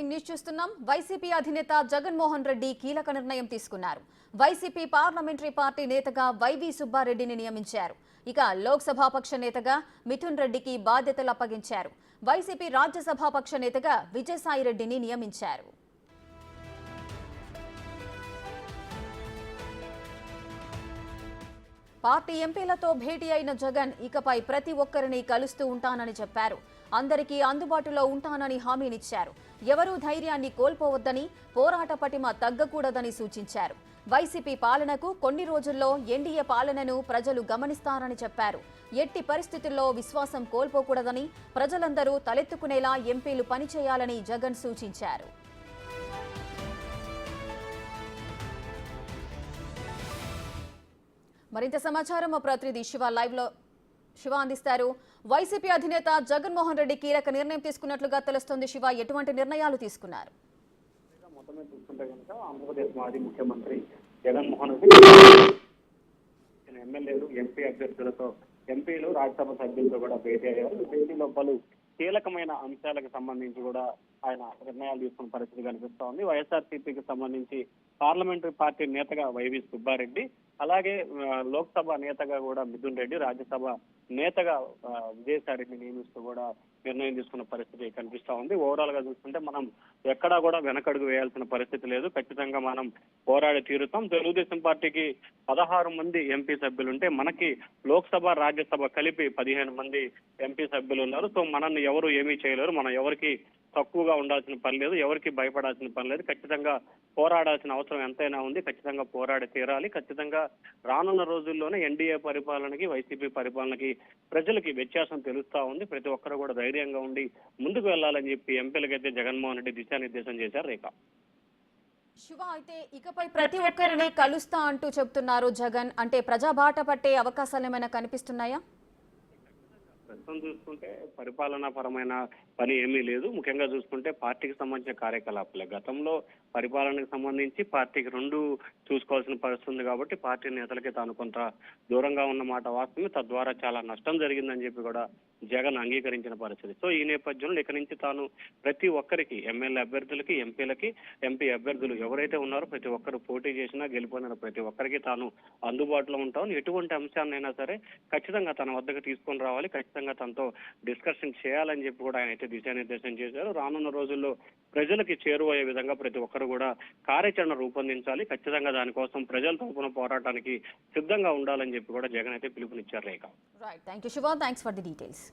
Breaking news చూస్తున్నాం. YCP అధినేత జగన్మోహన్ రెడ్డి కీలక నిర్ణయం తీసుకున్నారు. వైసీపీ పార్లమెంటరీ పార్టీ నేతగా వైవి సుబ్బారెడ్డిని నియమించారు. ఇక లోక్సభాపక్ష నేతగా మిథున్ రెడ్డికి బాధ్యతలు అప్పగించారు. వైసీపీ రాజ్యసభాపక్ష నేతగా విజయసాయిరెడ్డిని నియమించారు. పార్టీ ఎంపీలతో భేటీ అయిన జగన్ ఇకపై ప్రతి ఒక్కరిని కలుస్తూ ఉంటానని చెప్పారు. అందరికీ అందుబాటులో ఉంటానని హామీనిచ్చారు. ఎవరూ ధైర్యాన్ని కోల్పోవద్దని పోరాట పటిమ తగ్గకూడదని సూచించారు. వైసీపీ పాలనకు కొన్ని రోజుల్లో ఎన్డీఏ పాలనను ప్రజలు గమనిస్తారని చెప్పారు. ఎట్టి పరిస్థితుల్లో విశ్వాసం కోల్పోకూడదని ప్రజలందరూ తలెత్తుకునేలా ఎంపీలు పనిచేయాలని జగన్ సూచించారు. మరింత సమాచారం మా ప్రతినిధి శివ లైవ్లో శివ అందిస్తారు. వైసీపీ అధినేత జగన్మోహన్ రెడ్డి కీలక నిర్ణయం తీసుకున్నట్లుగా తెలుస్తోంది శివ. ఎటువంటి నిర్ణయాలు తీసుకున్నారు? చూసుకుంటే కనుక ఆంధ్రప్రదేశ్ మాజీ ముఖ్యమంత్రి జగన్మోహన్ రెడ్డి ఎమ్మెల్యేలు ఎంపీ అభ్యర్థులతో ఎంపీలు రాజ్యసభ సభ్యులతో కూడా భేటీ అయ్యారు. భేటీలో పలు కీలకమైన అంశాలకు సంబంధించి కూడా ఆయన నిర్ణయాలు తీసుకున్న పరిస్థితి కనిపిస్తోంది. వైఎస్ఆర్సీపీకి సంబంధించి పార్లమెంటరీ పార్టీ నేతగా వైవి సుబ్బారెడ్డి అలాగే లోక్సభ నేతగా కూడా మిథున్ రెడ్డి రాజ్యసభ నేతగా విజయసాయిరెడ్డి నియమిస్తూ కూడా నిర్ణయం తీసుకున్న పరిస్థితి కనిపిస్తా ఉంది. ఓవరాల్గా చూసుకుంటే మనం ఎక్కడా కూడా వెనకడుగు వేయాల్సిన పరిస్థితి లేదు. ఖచ్చితంగా మనం పోరాడి తీరుతాం. తెలుగుదేశం పార్టీకి పదహారు మంది ఎంపీ సభ్యులు ఉంటే మనకి లోక్సభ రాజ్యసభ కలిపి పదిహేను మంది ఎంపీ సభ్యులు ఉన్నారు. సో మనల్ని ఎవరు ఏమీ చేయలేరు. మనం ఎవరికి తక్కువగా ఉండాల్సిన పని లేదు. ఎవరికి భయపడాల్సిన పని లేదు. ఖచ్చితంగా పోరాడాల్సిన అవసరం ఎంతైనా ఉంది. ఖచ్చితంగా పోరాడి తీరాలి. ఖచ్చితంగా రానున్న రోజుల్లోనే ఎన్డీఏ పరిపాలనకి వైసీపీ పరిపాలనకి ప్రజలకి వ్యత్యాసం తెలుస్తా ఉంది. ప్రతి ఒక్కరు కూడా ధైర్యంగా ఉండి ముందుకు వెళ్ళాలని చెప్పి ఎంపీలకైతే జగన్మోహన్ రెడ్డి దిశానిర్దేశం చేశారు రేఖ. శివ అయితే ఇకపై ప్రతి ఒక్కరిని కలుస్తా అంటూ చెప్తున్నారు జగన్. అంటే ప్రజా బాట పట్టే అవకాశాలు ఏమైనా కనిపిస్తున్నాయా? ప్రస్తుతం చూసుకుంటే పరిపాలనా పరమైన పని ఏమీ లేదు. ముఖ్యంగా చూసుకుంటే పార్టీకి సంబంధించిన కార్యకలాపాలే. గతంలో పరిపాలనకు సంబంధించి పార్టీకి రెండు చూసుకోవాల్సిన పరిస్థితి ఉంది కాబట్టి పార్టీ నేతలకి తాను కొంత దూరంగా ఉన్న మాట వాస్తవమే. తద్వారా చాలా నష్టం జరిగిందని చెప్పి కూడా జగన్ అంగీకరించిన పరిస్థితి. సో ఈ నేపథ్యంలో ఇక నుంచి తాను ప్రతి ఒక్కరికి ఎమ్మెల్యే అభ్యర్థులకి ఎంపీలకి ఎంపీ అభ్యర్థులు ఎవరైతే ఉన్నారో ప్రతి ఒక్కరు పోటీ చేసినా గెలిపోయిన ప్రతి ఒక్కరికి తాను అందుబాటులో ఉంటాను ఎటువంటి అంశాన్నైనా సరే ఖచ్చితంగా తన వద్దకు తీసుకొని రావాలి. ఖచ్చితంగా ఖచ్చితంగా తనతో డిస్కషన్ చేయాలని చెప్పి కూడా ఆయన అయితే దిశానిర్దేశం చేశారు. రానున్న రోజుల్లో ప్రజలకి చేరువయ్యే విధంగా ప్రతి ఒక్కరు కూడా కార్యాచరణ రూపొందించాలి. ఖచ్చితంగా దానికోసం ప్రజల తరపున పోరాటానికి సిద్ధంగా ఉండాలని చెప్పి కూడా జగన్ అయితే పిలుపునిచ్చారు Rekha right thank you Shiva thanks for the details